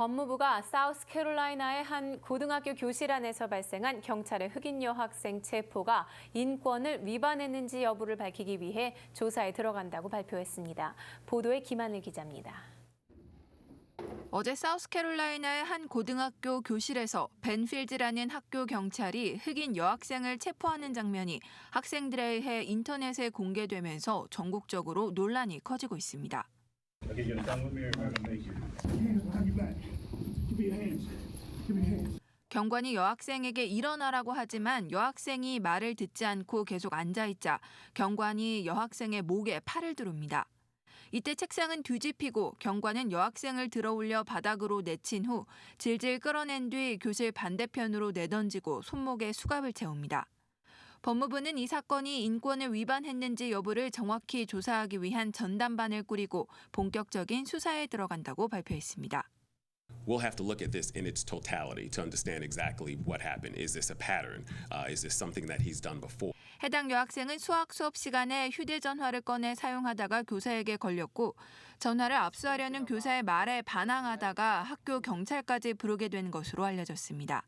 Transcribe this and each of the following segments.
법무부가 사우스캐롤라이나의 한 고등학교 교실 안에서 발생한 경찰의 흑인 여학생 체포가 인권을 위반했는지 여부를 밝히기 위해 조사에 들어간다고 발표했습니다. 보도에 김하늘 기자입니다. 어제 사우스캐롤라이나의 한 고등학교 교실에서 벤필드라는 학교 경찰이 흑인 여학생을 체포하는 장면이 학생들에 의해 인터넷에 공개되면서 전국적으로 논란이 커지고 있습니다. Okay, you gonna come with me or am I gonna make you? Hands behind your back. Give me your hands. Give me your hands. 경관이 여학생에게 일어나라고 하지만 여학생이 말을 듣지 않고 계속 앉아있자 경관이 여학생의 목에 팔을 두릅니다. 이때 책상은 뒤집히고 경관은 여학생을 들어올려 바닥으로 내친 후 질질 끌어낸 뒤 교실 반대편으로 내던지고 손목에 수갑을 채웁니다. 법무부는 이 사건이 인권을 위반했는지 여부를 정확히 조사하기 위한 전담반을 꾸리고 본격적인 수사에 들어간다고 발표했습니다. We'll have to look at this in its totality to understand exactly what happened. Is this a pattern? Uh, is this something that he's done before? 해당 여학생은 수학 수업 시간에 휴대전화를 꺼내 사용하다가 교사에게 걸렸고 전화를 압수하려는 교사의 말에 반항하다가 학교 경찰까지 부르게 된 것으로 알려졌습니다.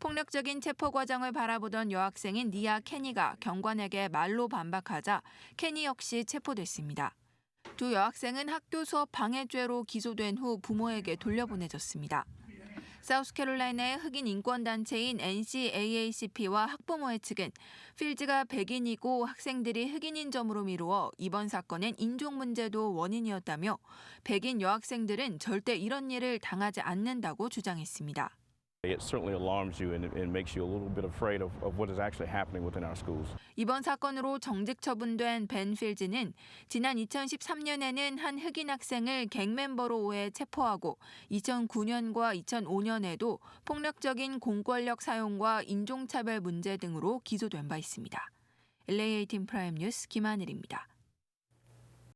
폭력적인 체포 과정을 바라보던 여학생인 니아 케니가 경관에게 말로 반박하자 케니 역시 체포됐습니다. 두 여학생은 학교 수업 방해죄로 기소된 후 부모에게 돌려보내졌습니다. 사우스캐롤라이나의 흑인 인권단체인 NCAACP와 학부모회 측은 필즈가 백인이고 학생들이 흑인인 점으로 미루어 이번 사건엔 인종 문제도 원인이었다며 백인 여학생들은 절대 이런 일을 당하지 않는다고 주장했습니다. 이번 사건으로 정직 처분된 벤 필즈는 지난 2013년에는 한 흑인 학생을 갱 멤버로 오해 체포하고 2009년과 2005년에도 폭력적인 공권력 사용과 인종차별 문제 등으로 기소된 바 있습니다. LA18 프라임 뉴스 김하늘입니다.